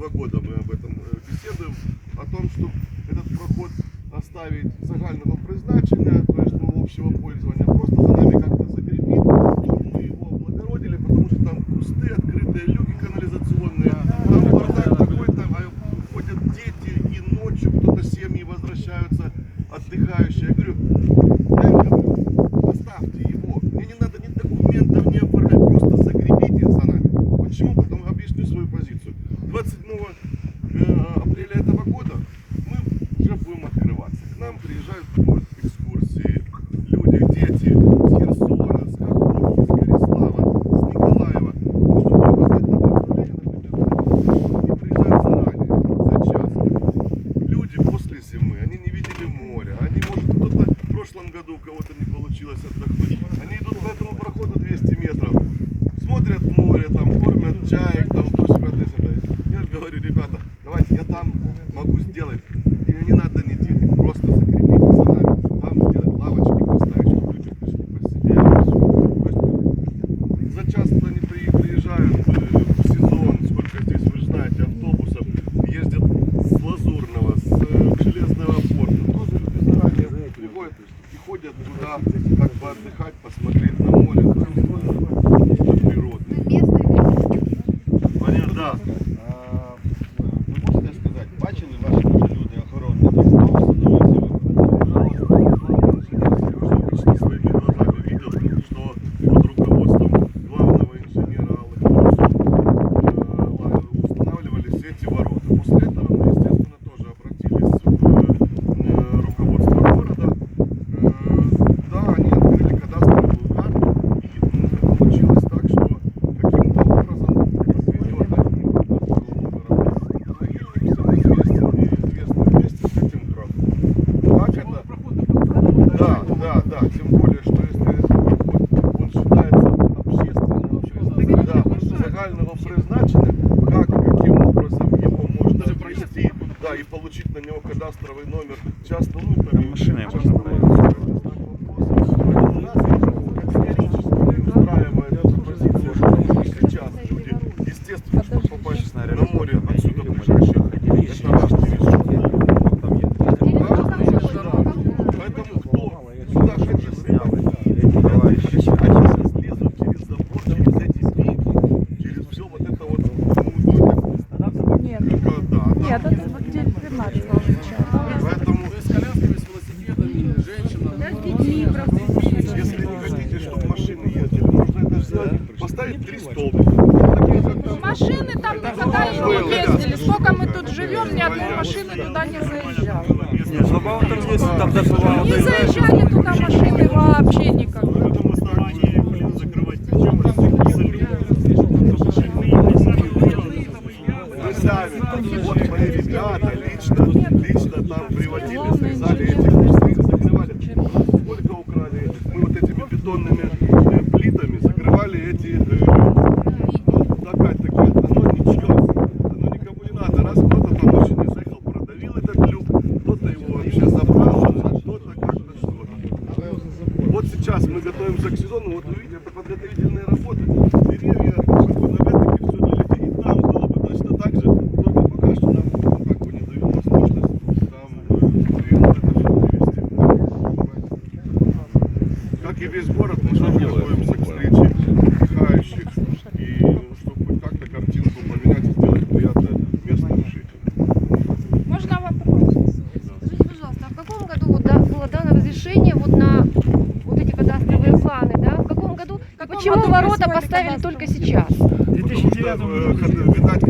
два года мы об этом э, беседуем, о том, что этот проход оставить загального призначения, то есть ну, общего пользования, просто за нами как-то закрепить, чтобы мы его облагородили, потому что там кусты, открытые люки канализационные, там бардак такой-то, а ходят дети и ночью кто-то семьи возвращаются отдыхающие. Я говорю, 27 э, апреля этого года мы уже будем открываться. К нам приезжают экскурсии, люди, дети с Херсона, с Каховки, с Горислава, с Николаева. Чтобы опоздать на представление, например, они приезжают заранее, за час. Люди после зимы, они не видели моря, они, может, кто-то в прошлом году у кого-то не получилось отдохнуть. Они идут по этому проходу 200 метров, смотрят море, там, кормят чаек, там, то сюда, то сюда. Я говорю, ребята, давайте я там могу сделать. И не надо ни денег, просто закрепить за нами. Там сделать лавочки, поставить, чтобы люди пришли, посидели. То есть за час туда не при- приезжают э, в сезон, сколько здесь, вы же знаете, автобусов, ездят с Лазурного, с э, Железного порта. Тоже люди заранее приходят и ходят туда, как бы отдыхать, посмотреть на море, там, на, на природу. Понятно, да. А, Ви можете сказати, бачили ваші вже люди охоронники, хто встановив цю Сережа своими глазами видел, что под руководством главного инженера Алых Парусов э, устанавливались эти ворота. После этого мы, естественно, тоже обратились в э, руководство города. Э, Да, они открыли кадастровую карту, и м, получилось так, что каким-то образом отведен один известен, известный вместе с этим графом. Как это? Да, да, да. Тем более, что если этот проход, он считается общественным, да, призначения, как, каким образом его можно провести, да, и получить на него кадастровый номер. Часто, ну, это машиной часто можно бывает знак вопроса. Нас категорически не устраивает эта позиция, что сейчас люди, естественно, чтобы попасть на море отсюда ближайших, это наш девиз. Поэтому кто сюда же уже снял, они сейчас лезут через забор, через эти пики, через все вот это вот. ну, Нет, только, да, а нет, там- это где 15 отвечаю. Поэтому, с колясками, с велосипедами, женщинам. если не хотите, чтобы машины ездили, можно это сделать, поставить три столбика. Там. Машины там никогда не ездили. Сколько мы тут живем, ни одной машины туда не бывало. Не заезжали туда машины вообще никак. На этом основании, блин, закрывать причем Вы сами, вот мои ребята лично, лично там приводили, срезали эти кусты, закрывали. Сколько украли? Мы вот этими бетонными э, плитами закрывали эти э, ну, опять-таки, оно ничье, оно никому не надо. Раз кто-то по машине заехал, продавил этот люк, кто-то его вообще забрал, кто-то как-то что-то. Вот сейчас мы готовимся к сезону, вот вы видите, это подготовительные работы. Деревья, чтобы на ветке все долететь. И там было бы точно так же, только пока что нам ну, как бы не дают возможность там э, и вот это все привести. Как и весь город, мы тоже готовимся к встрече отдыхающих. И ну, чтобы хоть как-то картинку поменять и сделать приятно местным жителям. Можно вопрос? Скажите, пожалуйста, а в каком году вот да- было дано разрешение вот на вот эти кадастровые планы, да? В каком году? каком Почему году ворота поставили кадастровые? только сейчас? Потому что, э, видать,